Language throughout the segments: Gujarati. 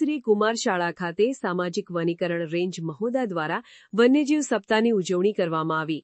શ્રી કુમાર શાળા ખાતે સામાજિક વનીકરણ રેન્જ મહોદા દ્વારા વન્યજીવ સપ્તાહની ઉજવણી કરવામાં આવી.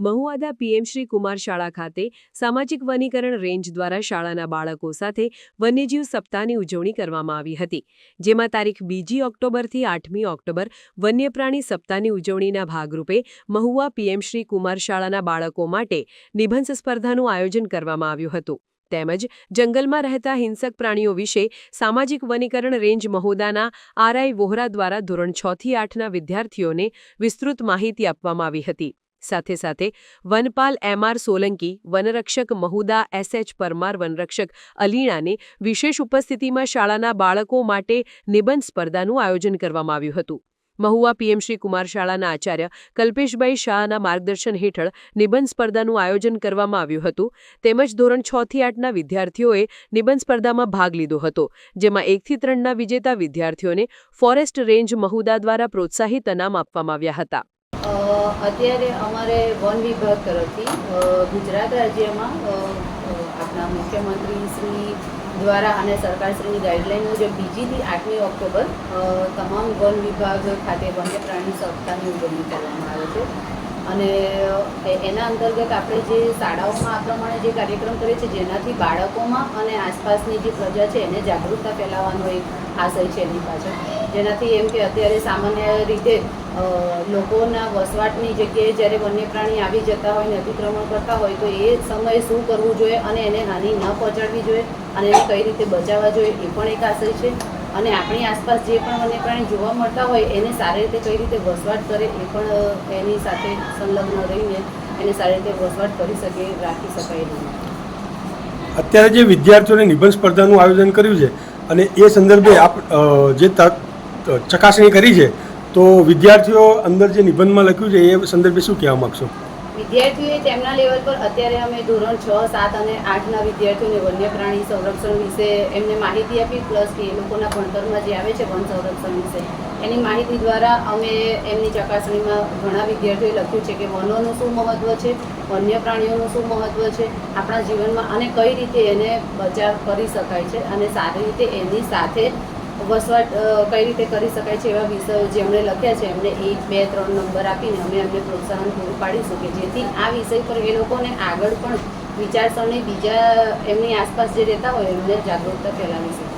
મહુવાદા પીએમ શ્રી કુમાર શાળા ખાતે સામાજિક વનીકરણ રેન્જ દ્વારા શાળાના બાળકો સાથે વન્યજીવ સપ્તાહની ઉજવણી કરવામાં આવી હતી, જેમાં તારીખ બીજી ઓક્ટોબરથી આઠમી ઓક્ટોબર વન્યપ્રાણી સપ્તાહની ઉજવણીના ભાગરૂપે મહુવા પીએમ શ્રી કુમાર શાળાના બાળકો માટે નિબંધ સ્પર્ધાનું આયોજન કરવામાં આવ્યું હતું. તેમજ જંગલમાં રહેતા હિંસક પ્રાણીઓ વિશે સામાજિક વનીકરણ રેન્જ મહોદાના આરઆઈ વોહરા દ્વારા ધોરણ છ થી આઠના વિદ્યાર્થીઓને વિસ્તૃત માહિતી આપવામાં આવી હતી. સાથે સાથે, વનપાલ એમઆર સોલંકી, વનરક્ષક મહુદા એસએચ પરમાર, વનરક્ષક અલીણાને વિશેષ ઉપસ્થિતિમાં શાળાના બાળકો માટે નિબંધ સ્પર્ધાનું આયોજન કરવામાં આવ્યું હતું. મહુવા પીએમ શ્રી કુમાર શાળાના આચાર્ય કલ્પેશભાઈ શાહના માર્ગદર્શન હેઠળ નિબંધ સ્પર્ધાનું આયોજન કરવામાં આવ્યું હતું. તેમજ ધોરણ છ થી આઠના વિદ્યાર્થીઓએ નિબંધ સ્પર્ધામાં ભાગ લીધો હતો, જેમાં એકથી ત્રણના વિજેતા વિદ્યાર્થીઓને ફોરેસ્ટ રેન્જ મહુદા દ્વારા પ્રોત્સાહિત અનામ આપવામાં આવ્યા હતા. અત્યારે અમારે વન વિભાગ તરફથી ગુજરાત રાજ્યમાં આપણા મુખ્યમંત્રી શ્રી દ્વારા અને સરકારશ્રીની ગાઈડલાઈન મુજબ બીજીથી આઠમી ઓક્ટોબર તમામ વન વિભાગ ખાતે વન્ય પ્રાણી સપ્તાહની ઉજવણી કરવામાં આવે છે. અને એના અંતર્ગત આપણે જે શાળાઓમાં આ પ્રમાણે જે કાર્યક્રમ કરીએ છીએ, જેનાથી બાળકોમાં અને આસપાસની જે પ્રજા છે, એને જાગૃતતા ફેલાવવાનો એક આશય છે એની પાછળ. જેનાથી એમ કે અત્યારે સામાન્ય રીતે લોકોના વસવાટની જગ્યાએ જ્યારે વન્ય પ્રાણી આવી જતા હોય ને અતિક્રમણ કરતા હોય, તો એ સમયે શું કરવું જોઈએ અને એને હાનિ ન પહોંચાડવી જોઈએ અને એને કઈ રીતે બચાવવા જોઈએ એ પણ એક આશય છે. અને આપણી આસપાસ જે પણ વન્ય પ્રાણી જોવા મળતા હોય, એને સારી રીતે કઈ રીતે વસવાટ કરે એ પણ એની સાથે સંલગ્ન રહીને એને સારી રીતે વસવાટ કરી શકે, રાખી શકાય નહીં. અત્યારે જે વિદ્યાર્થીઓને નિબંધ સ્પર્ધાનું આયોજન કર્યું છે અને એ સંદર્ભે આપ જે ચકાસણી કરી છે તો વિદ્યાર્થીઓ અંદર જે નિબંધમાં લખ્યું છે, એ સંદર્ભે શું કહેવા માગશો? વિદ્યાર્થીઓએ તેમના લેવલ પર અત્યારે અમે ધોરણ છ, સાત અને આઠના વિદ્યાર્થીઓને વન્ય પ્રાણી સંરક્ષણ વિશે એમને માહિતી આપી, પ્લસ કે એ લોકોના ભણતરમાં જે આવે છે વન સંરક્ષણ વિશે, એની માહિતી દ્વારા અમે એમની ચકાસણીમાં ઘણા વિદ્યાર્થીઓએ લખ્યું છે કે વનોનું શું મહત્ત્વ છે વન્ય પ્રાણીઓનું શું મહત્ત્વ છે, આપણા જીવનમાં અને કઈ રીતે એને બચાવ કરી શકાય છે અને સારી રીતે એની સાથે વસવાટ કઈ રીતે કરી શકાય છે એવા વિષયો જે અમને લખ્યા છે, એમને એક, બે, ત્રણ નંબર આપીને અમે એમને પ્રોત્સાહન પૂરું પાડીશું કે જેથી આ વિષય પર એ લોકોને આગળ પણ વિચારસરણી બીજા એમની આસપાસ જે રહેતા હોય એમને જાગૃતતા ફેલાવી શકે.